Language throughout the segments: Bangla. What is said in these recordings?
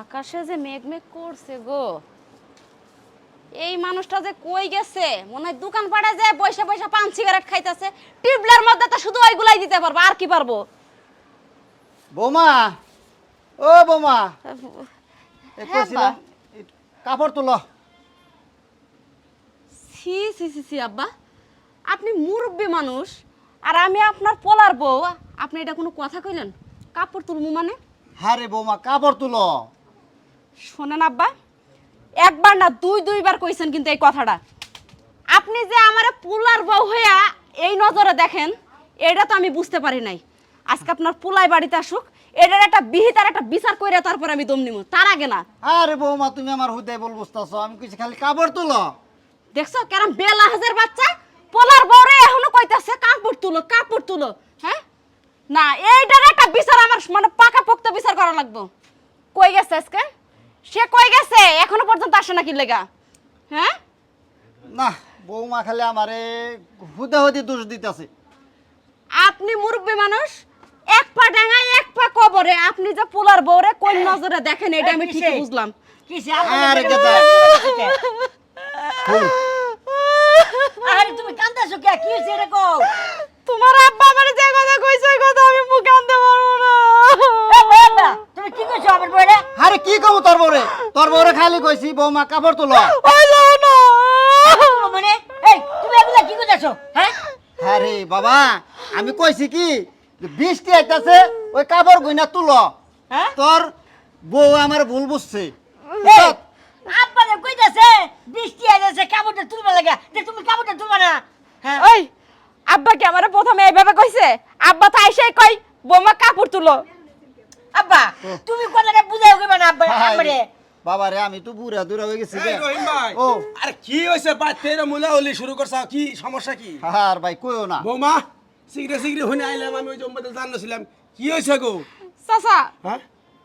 আকাশে যে মেঘ মেঘ করছে গো। এই মানুষটা যে কই গেছে? মনে হয় দোকান পাড়ায় যায় পয়সা পয়সা পান সিগারেট খাইতেছে। টিউবলার মধ্যে তো শুধু ওইগুলাই দিতে পারব আর কি পারব? বৌমা ও বৌমা। এ হ্যাঁ, কইছিলাম, কাপড় তুলো। সি সি সি সি আব্বা। আপনি মুরব্বী মানুষ আর আমি আপনার পোলার বউ। আপনি এটা কোনো কথা কইলেন? কাপড় তুলমু মানে? হ্যাঁ রে বৌমা কাপড় তুলো। শোনেন আব্বা একবার না দুই দুইবার কইছেন কিন্তু এই কথাটা। আপনি যে আমার পুলার বউ হইয়া এই নজরে দেখেন এটা তো আমি বুঝতে পারি নাই। আজকে আপনার পুলাই বাড়িতে আসুক এটার একটা বিহিতার একটা বিচার কইরা তারপর আমি দম নিমু। তার আগে না। আরে বৌমা তুমি আমার হুদায় বল বুঝতেছো আমি কইছি খালি কাপড় তুলো। দেখছ কেরম বেলা হাজার বাচ্চা পোলার বউরে এখনও কইতাছে কাপড় তুলো কাপড় তুলো হ্যাঁ? না এইটার একটা বিচার আমার মানে পাকা পোক্ত বিচার করা লাগবে। কই গেছে আজকে? সে কই গেছে? এখনও পর্যন্ত আসে না কি লেগা হ্যাঁ? না বৌমা খালি আমারে হুদে হুদি দোষ দিতেছে। আপনি মুরব্বী মানুষ এক পা ডাঙায় এক পা কবরে। আপনি যে পোলার বউরে কোন নজরে দেখেন এটা আমি ঠিকই বুঝলাম। আরে গেদা। আরে তুমি কান্দাছো কে? কি হইছে রে কও? তোমার আব্বা আমার যে কথা কইছে ওই কথা আমি মুখ আনতে পারব না এ বাবা তুমি কি কইছো আমার বড়ে আরে কি কমু তোর বউরে তোর বউরে খালি কইছি বৌমা কাপড় তুলো। ওই যাও না। মানে এই তুমি এগুলা কি কইতাছো হ্যাঁ? আরে বাবা আমি কইছি কি যে বৃষ্টি আইতাছে ওই কাপড় গইনা তুলো। হ্যাঁ? তোর বউ আমার ভুল বুঝছে। যে কইতাছে বৃষ্টি আইতাছে কাপড়টা তুলবা লাগা। যে তুমি কাপড়টা তুলবা না। হ্যাঁ? ওই আব্বা কি আমারে প্রথমে এইভাবে কইছে? আব্বা তো আইসাই কই বোমা কাপড় তুলো। আব্বা তুমি কথাটা বুঝাও কইবা না আব্বা আমারে বাবা রে আমি তো বুড়া দূরা হয়ে গেছি এই রহিম ভাই ও। আরে কি হয়েছে বাড়তে মুলা হলি শুরু করছ কি সমস্যা কি? আর ভাই কইও না। বৌমা শীঘ্রে শীঘ্রে হইনে আইলাম আমি ওই জম্বাতে জানছিলাম কি হয়েছে গো? চাচা হ্যাঁ?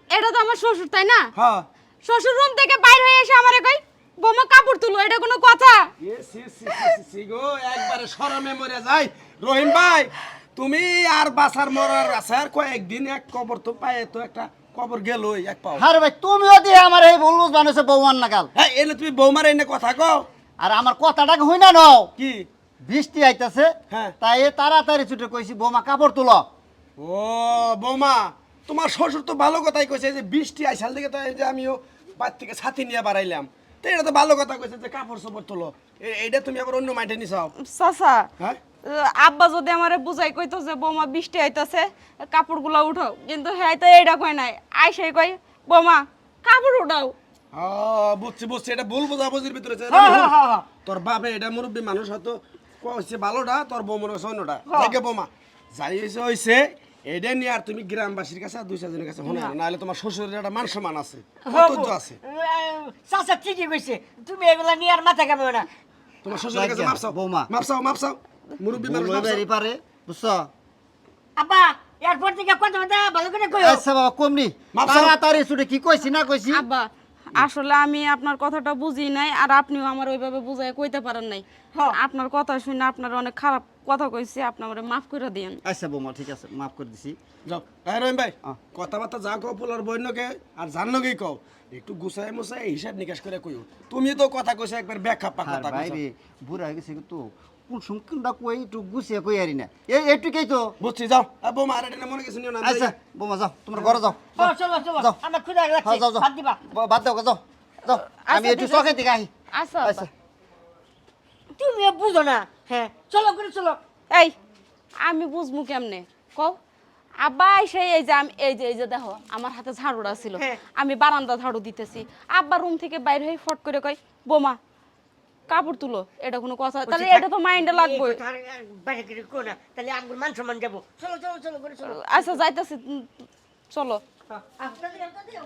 এটা তো আমার শ্বশুর তাই না? হ্যাঁ। শ্বশুর রুম থেকে বাইরে হয়ে এসে আমারে কই বোমা কাপড় তুলো এটা কোনো কথা? এ সি সি সি সি সি গো একবারে শরমে মরে যাই রহিম ভাই তুমি আর বাসার মরার আছে আর কয়েকদিন এক কবর তো পায়ে তো একটা কবর গেল এক পাও। আরে ভাই তুমিও দিয়ে আমার এই ভুল বুঝ বানাইছো বৌমান নাকাল হ্যাঁ এনে তুমি বৌমার এনে কথা কও। আর আমার কথাটাকে হই না নও। কি? বৃষ্টি আইতাছে হ্যাঁ। তাই এ তাড়াতাড়ি ছুটে কইছি বৌমা কাপড় তুলো। ও বৌমা তোমার শ্বশুর তো ভালো কথাই কইছে যে বৃষ্টি আইসাল থেকে তো এই যে আমিও বাড়ি থেকে ছাতি নিয়ে বাড়াইলাম। তো এটা তো ভালো কথা কইছে যে কাপড় চোপড় তোলো। এ- এইটা তুমি আবার অন্য মাইটে নিছাও চাচা হ্যাঁ? আব্বা যদি আমারে বুঝাই কইতো যে বোমা বৃষ্টি আইতাছে কাপড়গুলো উঠাও। কিন্তু হ্যাঁ তো এইটা কয় নাই। আইসাই কই বোমা কাপড় উঠাও। বুঝছি বুঝছি এটা ভুল বোঝাবুঝির ভিতরে। হ্যাঁ, হ্যাঁ, হ্যাঁ। তোর বাপে এটা মুরব্বী মানুষ হয়তো কইছে ভালোটা তোর বউ মনে অন্যটা। দেখে বৌমা যাই হয়েছে হয়েছে এটা নিয়ে আর তুমি গ্রামবাসীর কাছে আর দুই চারজনের কাছে শোনা নাহলে তোমার শ্বশুরের একটা মান সম্মান আছে কর্তব্য আছে। চাচা ঠিকই কইছে তুমি এগুলা নিয়ে আর মাথা কামাও না। তোমার শ্বশুরের কাছে মাপসাও বৌমা। মাপসাও মাপসাও মুরব্বী মানুষ। পারে বুঝছ? আব্বা এরপর থেকে কথা কথা ভালো করে কইও? আচ্ছা বাবা কমনি। তাড়াতাড়ি ছুটে কি কইছি না কইছি? আব্বা আসলে আমি আপনার কথাটা বুঝি নাই আর আপনিও আমার ওইভাবে বুঝাই কইতে পারেন নাই। আপনার কথা শুনে আপনার অনেক খারাপ কথা কইছি আপনি আমারে মাফ করে আচ্ছা বৌমা ঠিক আছে মাফ করে দিছি। যাও। হ্যাঁ রহিম ভাই কথাবার্তা যা কও পোলার বইনকে আর জানলকেই কও একটু গুছাই মুছাই হিসাব নিকাশ করে কইও। তুমি তো কথা কইছো একবার ব্যাখ্যা পা কথা কইছো। বুড়া হয়ে গেছে তো কোন সমকিনটা কই একটু গুছিয়ে কই আরি না। এই এইটুকুই তো। বুঝছি যাও। বৌমা আর এটা মনে কিছু নিও না আচ্ছা বৌমা যাও তোমার ঘরে যাও। চলো চলো যাও। আমার যাও যাও ভাত দিবা। বাদ দাও গো, যাও। যাও আমি আচ্ছা, একটু ঠিক চকে দিকে আহি। আচ্ছা। আচ্ছা। তুমি বুঝো না। হ্যাঁ চলো করে চলো। এই আমি বুঝব কেমনে? কও আব্বা এসে এই যে আমি এই যে এই যে দেখো আমার হাতে ঝাড়ুটা ছিল। হ্যাঁ। আমি বারান্দা ঝাড়ু দিতেছি। আব্বা রুম থেকে বাইরে হয়ে ফট করে কই বোমা কাপড় তুলো এটা কোনো কথা। তাহলে এটা তো মাইন্ডে লাগবে। কো না। তাহলে আঙ্গুর মান সম্মান যাব। চলো চলো চলো করে চলো। আচ্ছা যাইতেছি চলো। আপনাদের দিও।